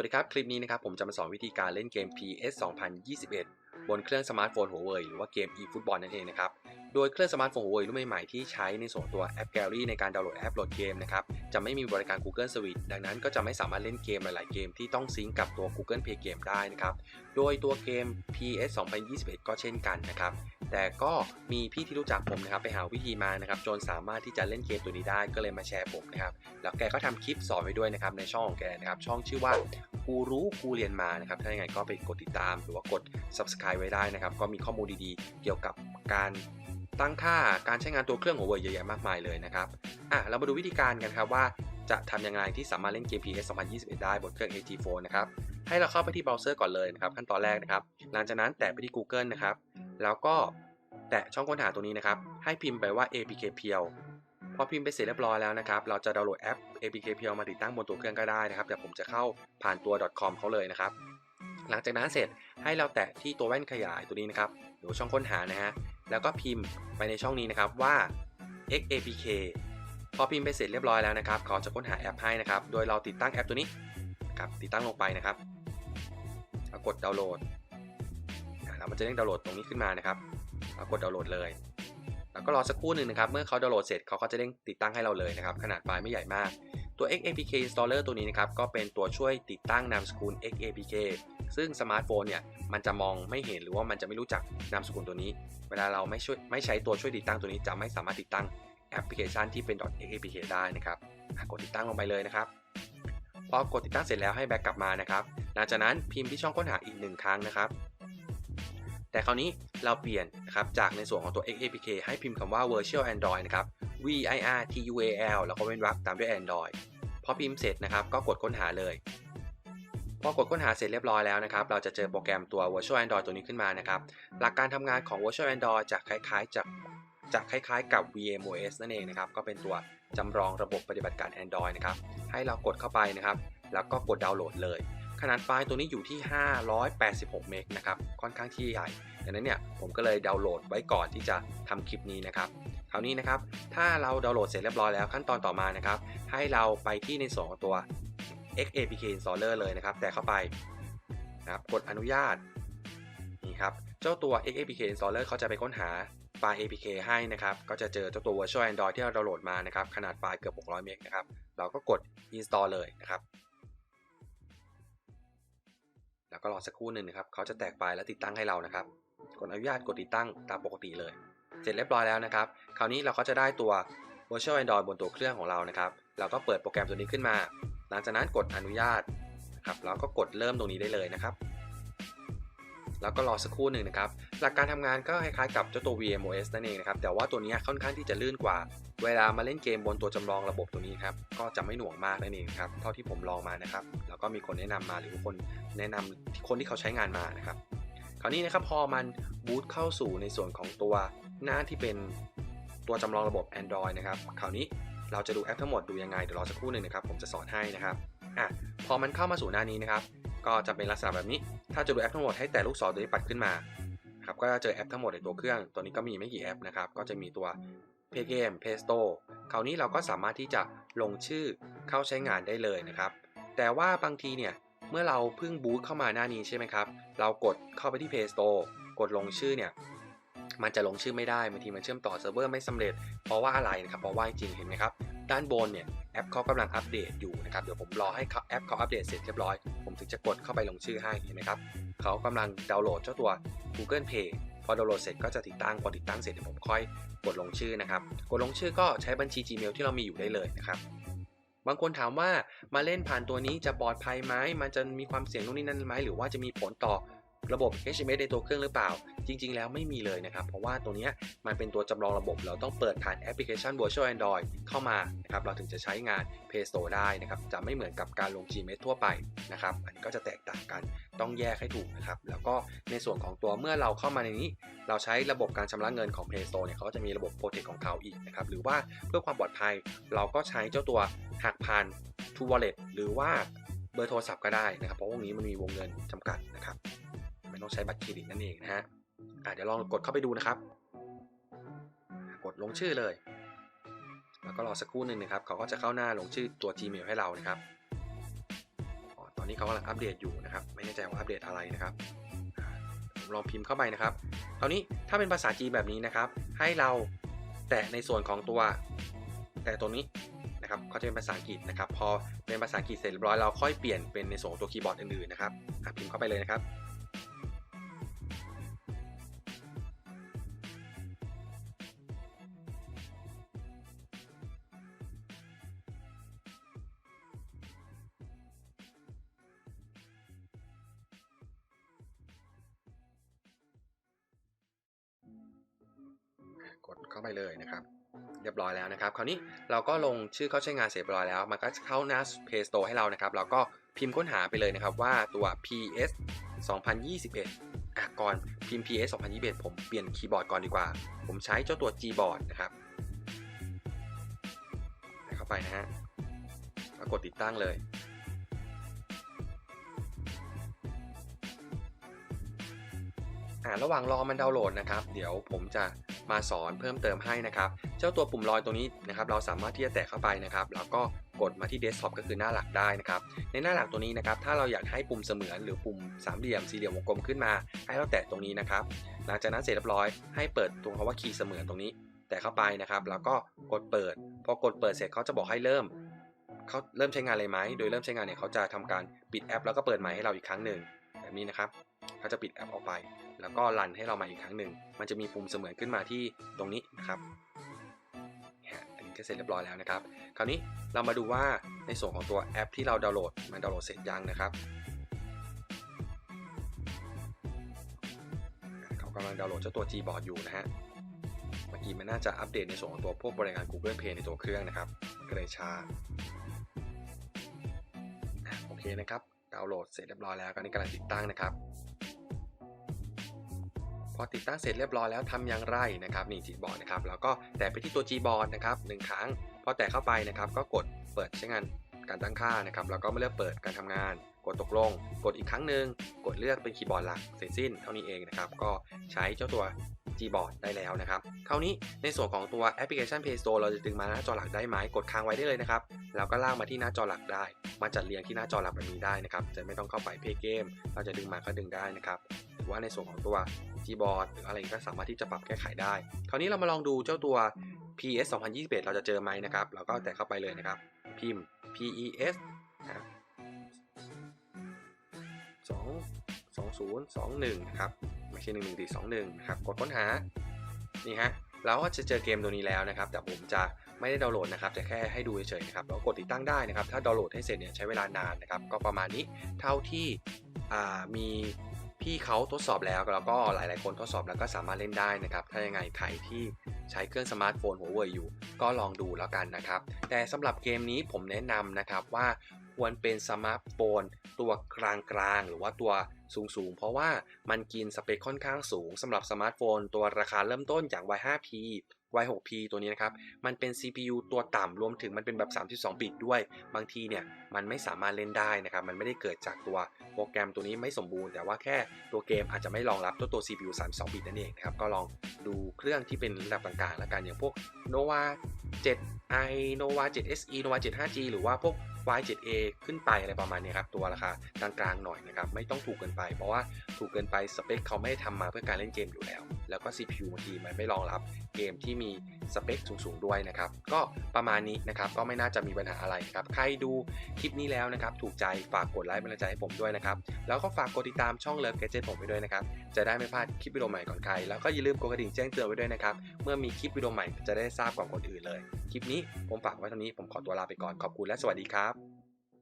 วัสดีครับ คลิปนี้นะครับผมจะมาสอนวิธีการเล่นเกม PS 2021 บนเครื่องสมาร์ทโฟน Huawei หรือว่าเกม eFootball นั่นเองนะครับ โดยเครื่องสมาร์ทโฟน Huawei รุ่นใหม่ๆที่ใช้ในส่วนตัวแอป Gallery ในการดาวน์โหลดแอปโหลดเกมนะครับ จะไม่มีบริการ Google Switch ดังนั้นก็จะไม่สามารถเล่นเกมหลายๆเกมที่ต้องซิงก์กับตัว Google Play Game ได้นะครับ โดยตัวเกม PS 2021 ก็เช่นกันนะครับแต่ก็มีพี่ที่รู้จักผมนะครับไปหาวิธีมานะครับจนสามารถที่จะเล่นเกมตัวนี้ได้ก็เลยมาแชร์ผมนะครับแล้วแกก็ทำคลิปสอนไว้ด้วยนะครับในช่องของแกนะครับช่องชื่อว่า กูรู้กูเรียนมานะครับถ้าอย่างไรก็ไปกดติดตามหรือว่ากด subscribe ไว้ได้นะครับ ก็มีข้อมูลดีๆ เกี่ยวกับการตั้งค่าการใช้งานตัวเครื่องของ Huawei เยอะแยะมากมายเลยนะครับอะเรามาดูวิธีการกันครับว่าจะทำยังไงที่สามารถเล่นเกม PS 2021 ได้บนเครื่อง AT4 นะครับ ให้เราเข้าไปที่เบราว์เซอร์ก่อนเลยนะครับ ขั้นตอนแรกนะครับ หลังจากนั้นแตะไปที่ Google นะครับ แล้วก็แตะช่องค้นหาตรงนี้นะครับ ให้พิมพ์ไปว่า APK p e e l พ อพิมพ์ไปเสร็จเรียบร้อยแล้วนะครับ เราจะดาวน์โหลดแอป APK p l มาติดตั้งบนตัวเครื่องก็ได้นะครับ แต่ผมจะเข้าผ่านตัว .com เขาเลยนะครับ หลังจากนั้นเสร็จให้เราแตะที่ตัวแว่นขยายตัวนี้นะครับหรือช่องค้นหานะฮะ แล้วก็พิมพ์ไปในช่องนี้นะครับว่า xapk พอพิมพ์ไปเสร็จเรียบร้อยแล้วนะครับเขาจะค้นหาแอปให้นะครับ โดยเราติดตั้งแอปตัวนี้นะครับติดตั้งลงไปนะครับกดดาวน์โหลดแล้วมันจะเด้งดาวน์โหลดตรงนี้ขึ้นมานะครับกดดาวน์โหลดเลย แล้วก็รอสักครู่หนึ่งนะครับ เมื่อเขาดาวน์โหลดเสร็จเขาก็จะเด้งติดตั้งให้เราเลยนะครับ ขนาดไฟล์ไม่ใหญ่มาก ตัว xapk installer ตัวนี้นะครับ ก็เป็นตัวช่วยติดตั้งนามสกุล xapk ซึ่งสมาร์ทโฟนเนี่ย มันจะมองไม่เห็นหรือว่ามันจะไม่รู้จักนามสกุลตัวนี้ เวลาเราไม่ช่วยไม่ใช้ตัวช่วยติดตั้งตัวนี้ จะไม่สามารถติดตั้งแอปพลิเคชันที่เป็น .xapk ได้นะครับ กดติดตั้งลงไปเลยนะครับ พอกดติดตั้งเสร็จแล้วให้แบ็กกลับมานะครับ หลังจากนั้นพิมพ์ที่ช่องค้นหาอีกหนึ่งครั้งนะครับ แต่คราวนี้เราเปลี่ยนนะครับจากในส่วนของตัว xapk ให้พิมพ์คำว่า virtual android นะครับ v i r t u a l แล้วก็เว้นวรรคตามด้วย android พอพิมพ์เสร็จนะครับก็กดค้นหาเลยพอกดค้นหาเสร็จเรียบร้อยแล้วนะครับ เราจะเจอโปรแกรมตัว virtual android ตัวนี้ขึ้นมานะครับ หลักการทำงานของ virtual android จะคล้ายๆจะจะคล้ายๆกับ VMOS นั่นเองนะครับ ก็เป็นตัวจำลองระบบปฏิบัติการ Android นะครับ ให้เรากดเข้าไปนะครับ แล้วก็กดดาวน์โหลดเลย ขนาดไฟล์ตัวนี้อยู่ที่ 586 เมกนะครับ ค่อนข้างที่ใหญ่ ดังนั้นเนี่ยผมก็เลยดาวน์โหลดไว้ก่อนที่จะทำคลิปนี้นะครับ คราวนี้นะครับ ถ้าเราดาวน์โหลดเสร็จเรียบร้อยแล้วขั้นตอนต่อมานะครับ ให้เราไปที่ในส่วนของตัว xapk installer เลยนะครับ แต่เข้าไปนะครับกดอนุญาต นี่ครับ เจ้าตัว xapk installer เขาจะไปค้นหาไฟล์ apk ให้นะครับ ก็จะเจอเจ้าตัว virtual android ที่เราดาวน์โหลดมานะครับ ขนาดไฟล์เกือบ 600 เมกนะครับ เราก็กด install เลยนะครับ แล้วก็รอสักครู่หนึ่งนะครับเขาจะแตกไฟล์และติดตั้งให้เรานะครับ กดอนุญาตกดติดตั้งตามปกติเลย เสร็จเรียบร้อยแล้วนะครับ คราวนี้เราก็จะได้ตัว virtual android บนตัวเครื่องของเรานะครับ เราก็เปิดโปรแกรมตัวนี้ขึ้นมา หลังจากนั้นกดอนุญาตนะครับแล้วก็กดเริ่มตรงนี้ได้เลยนะครับ แล้วก็รอสักครู่หนึ่งนะครับ หลักการทำงานก็คล้ายๆกับเจ้าตัว VMOS นั่นเองนะครับ แต่ว่าตัวนี้ค่อนข้างที่จะลื่นกว่า เวลามาเล่นเกมบนตัวจำลองระบบตัวนี้ครับ ก็จะไม่หน่วงมากนั่นเองครับ เท่าที่ผมลองมานะครับ แล้วก็มีคนแนะนำมาหรือคนแนะนำคนที่เขาใช้งานมานะครับ คราวนี้นะครับพอมันบูตเข้าสู่ในส่วนของตัวหน้าที่เป็นตัวจำลองระบบ Android นะครับ คราวนี้เราจะดูแอปทั้งหมดดูยังไงเดี๋ยวรอสักครู่หนึ่งนะครับ ผมจะสอนให้นะครับ อะ พอมันเข้ามาสู่หน้านี้นะครับ ก็จะเป็นลักษณะแบบนี้ ถ้าจะดูแอปทั้งหมดให้แต่ลูกศรตัวนี้ปัดขึ้นมาครับก็จะเจอแอปทั้งหมดในตัวเครื่อง ตัวนี้ก็มีไม่กี่แอปนะครับ ก็จะมีตัว Play Game Play Store คราวนี้เราก็สามารถที่จะลงชื่อเข้าใช้งานได้เลยนะครับ แต่ว่าบางทีเนี่ยเมื่อเราเพิ่งบูตเข้ามาหน้านี้ใช่ไหมครับ เรากดเข้าไปที่ Play Store กดลงชื่อเนี่ยมันจะลงชื่อไม่ได้บางทีมันเชื่อมต่อเซิร์ฟเวอร์ไม่สำเร็จเพราะว่าอะไรนะครับเพราะว่าจริงเห็นไหมครับ ด้านบนเนี่ยแอปเขากำลังอัปเดตอยู่นะครับเดี๋ยวผมรอให้แอปเขาอัปเดตเสร็จเรียบร้อย ผมถึงจะกดเข้าไปลงชื่อให้เห็นไหมครับเขากำลังดาวน์โหลดเจ้าตัว Google Pay พอดาวน์โหลดเสร็จก็จะติดตั้งพอติดตั้งเสร็จเดี๋ยวผมค่อยกดลงชื่อนะครับกดลงชื่อก็ใช้บัญชี Gmail ที่เรามีอยู่ได้เลยนะครับบางคนถามว่ามาเล่นผ่านตัวนี้จะปลอดภัยไหมมันจะมีความเสี่ยงนู่นนี่นั่นไหมหรือว่าจะมีผลต่อ ระบบ HMS ในตัวเครื่องหรือเปล่า จริง ๆ แล้วไม่มีเลยนะครับ เพราะว่าตัวนี้มันเป็นตัวจำลองระบบ เราต้องเปิดผ่านแอปพลิเคชัน Virtual Android เข้ามานะครับ เราถึงจะใช้งาน Play Store ได้นะครับ จะไม่เหมือนกับการลง Gmail ทั่วไปนะครับ อันนี้ก็จะแตกต่างกัน ต้องแยกให้ถูกนะครับ แล้วก็ในส่วนของตัวเมื่อเราเข้ามาในนี้ เราใช้ระบบการชำระเงินของ Play Store เนี่ยเขาก็จะมีระบบ Protect ของเขาอีกนะครับ หรือว่าเพื่อความปลอดภัย เราก็ใช้เจ้าตัวหักผ่าน True Wallet หรือว่าเบอร์โทรศัพท์ก็ได้นะครับ เพราะวงนี้มันมีวงเงินจำกัดนะครับ ไม่ต้องใช้บัตรเครดิตนั่นเองนะฮะเดี๋ยวลองกดเข้าไปดูนะครับ กดลงชื่อเลย แล้วก็รอสักครู่หนึ่งนะครับเขาก็จะเข้าหน้าลงชื่อตัว Gmail ให้เรานะครับตอนนี้เขากำลังอัปเดตอยู่นะครับ ไม่แน่ใจว่าอัปเดตอะไรนะครับลองพิมพ์เข้าไปนะครับคราวนี้ถ้าเป็นภาษาจีนแบบนี้นะครับ ให้เราแตะในส่วนของตัว แตะตัวนี้นะครับเขาจะเป็นภาษาอังกฤษนะครับ พอเป็นภาษาอังกฤษเสร็จเรียบร้อยเราค่อยเปลี่ยนเป็นในส่วนของตัวคีย์บอร์ดอื่นๆนะครับพิมพ์เข้าไปเลยนะครับ เข้าไปเลยนะครับ เรียบร้อยแล้วนะครับ คราวนี้เราก็ลงชื่อเข้าใช้งานเสร็จเรียบร้อยแล้ว มันก็จะเข้าหน้า Play Store ให้เรานะครับ เราก็พิมพ์ค้นหาไปเลยนะครับว่าตัว PS 2021อะก่อนพิมพ์ PS 2021 ผมเปลี่ยนคีย์บอร์ดก่อนดีกว่า ผมใช้เจ้าตัว Gboard นะครับใส่เข้าไปนะฮะแล้วกดติดตั้งเลยอ่าระหว่างรอมันดาวน์โหลดนะครับ เดี๋ยวผมจะ มาสอนเพิ่มเติมให้นะครับ เจ้าตัวปุ่มลอยตรงนี้นะครับ เราสามารถที่จะแตะเข้าไปนะครับ แล้วก็กดมาที่เดสก์ท็อปก็คือหน้าหลักได้นะครับ ในหน้าหลักตัวนี้นะครับ ถ้าเราอยากให้ปุ่มเสมือนหรือปุ่มสามเหลี่ยมสี่เหลี่ยมวงกลมขึ้นมา ให้เราแตะตรงนี้นะครับ หลังจากนั้นเสร็จเรียบร้อย ให้เปิดตรงคำว่าคีย์เสมือนตรงนี้ แตะเข้าไปนะครับ แล้วก็กดเปิด พอกดเปิดเสร็จเขาจะบอกให้เริ่มเขาเริ่มใช้งานเลยไหม โดยเริ่มใช้งานเนี่ยเขาจะทำการปิดแอป แล้วก็เปิดใหม่ให้เราอีกครั้งหนึ่งแบบนี้นะครับเขาจะปิดแอปออกไป แล้วก็รันให้เรามาอีกครั้งหนึ่ง มันจะมีปุ่มเสมือนขึ้นมาที่ตรงนี้นะครับนี่ยอันนี้ก็เสร็จเรียบร้อยแล้วนะครับ คราวนี้เรามาดูว่าในส่วนของตัวแอปที่เราดาวน์โหลดมันดาวน์โหลดเสร็จยังนะครับเขากำลังดาวน์โหลดเจ้าตัว Gboard อยู่นะฮะเมื่อกี้มันน่าจะอัปเดตในส่วนของตัวพวกบริการ Google Play ในตัวเครื่องนะครับก็เลยช้าโอเคนะครับดาวน์โหลดเสร็จเรียบร้อยแล้วตอนนี้กำลังติดตั้งนะครับ อติดตั้งเสร็จเรียบร้อยแล้วทำอย่างไรนะครับนี่ Gboard นะครับแล้วก็แตะไปที่ตัว Gboard นะครับหนึ่งครั้งพอแตะเข้าไปนะครับ ก็กดเปิดใช้งานการตั้งค่านะครับแล้วก็มาเลือกเปิดการทำงาน กดตกลง กดอีกครั้งหนึ่งกดเลือกเป็นคีย์บอร์ดหลักเสร็จสิ้นเท่านี้เองนะครับ ก็ใช้เจ้าตัว Gboard ได้แล้วนะครับคราวนี้ในส่วนของตัวแอปพลิเคชัน Play Store เราจะดึงมาหน้าจอหลักได้ไหมกดค้างไว้ได้เลยนะครับ แล้วก็ลากมาที่หน้าจอหลักได้ มาจัดเรียงที่หน้าจอหลักแบบนี้ได้นะครับ จะไม่ต้องเข้าไปเพย์เกม เราจะดึงมาก็ดึงได้นะครับ ว่าในส่วนของตัว Gboard หรืออะไรก็สามารถที่จะปรับแก้ไขได้ คราวนี้เรามาลองดูเจ้าตัว PS 2021 เราจะเจอไหมนะครับ เราก็แตะเข้าไปเลยนะครับ พิมพ์ PES นะสองสองศูนย์สองหนึ่งนะครับ ไม่ใช่หนึ่งหนึ่งสองหนึ่งนะครับ กดค้นหา นี่ฮะ เราก็จะเจอเกมตัวนี้แล้วนะครับ แต่ผมจะไม่ได้ดาวน์โหลดนะครับจะแค่ให้ดูเฉยๆนะครับ แล้วกดติดตั้งได้นะครับ ถ้าดาวน์โหลดให้เสร็จเนี่ยใช้เวลานานนะครับ ก็ประมาณนี้ เท่าที่มี พี่เขาทดสอบแล้วแล้วก็หลาย ๆ คนทดสอบแล้วก็สามารถเล่นได้นะครับ ถ้ายังไงใครที่ใช้เครื่องสมาร์ทโฟนหัวเว่ยอยู่ ก็ลองดูแล้วกันนะครับ แต่สำหรับเกมนี้ผมแนะนำนะครับว่า ควรเป็นสมาร์ทโฟนตัวกลางๆ หรือว่าตัวสูงๆ เพราะว่ามันกินสเปคค่อนข้างสูงสำหรับสมาร์ทโฟนตัวราคาเริ่มต้นอย่าง Y5P Y6P ตัวนี้นะครับ มันเป็น CPU ตัวต่ำรวมถึงมันเป็นแบบ 32 บิตด้วย บางทีเนี่ย มันไม่สามารถเล่นได้นะครับ มันไม่ได้เกิดจากตัวโปรแกรมตัวนี้ไม่สมบูรณ์ แต่ว่าแค่ตัวเกมอาจจะไม่รองรับตัวตัว CPU 32 บิตนั่นเองนะครับ ก็ลองดูเครื่องที่เป็นระดับกลางๆ แล้วกันอย่างพวก Nova 7i Nova 7se Nova 75g หรือว่าพวก Y7A ขึ้นไปอะไรประมาณนี้ครับตัวราคากลางๆหน่อยนะครับไม่ต้องถูกเกินไป เพราะว่าถูกเกินไปสเปคเขาไม่ได้ทำมาเพื่อการเล่นเกมอยู่แล้ว แล้วก็ CPU บางทีมันไม่รองรับเกมที่มีสเปคสูงๆด้วยนะครับ ก็ประมาณนี้นะครับก็ไม่น่าจะมีปัญหาอะไรครับ ใครดูคลิปนี้แล้วนะครับ ถูกใจฝากกดไลค์เป็นกำลังใจให้ผมด้วยนะครับ แล้วก็ฝากกดติดตามช่องเลิฟแกจ e t ผมไปด้วยนะครับ จะได้ไม่พลาดคลิปวิดีโอใหม่ก่อนใคร แล้วก็อย่าลืมกดกระดิ่งแจ้งเตือนไว้ด้วยนะครับ เมื่อมีคลิปวิดีโอใหม่จะได้ทราบก่อนคนอื่นเลย คลิปนี้ผมฝากไว้เท่านี้ผมขอตัวลาไปก่อนขอบคุณและสวัสดีครับ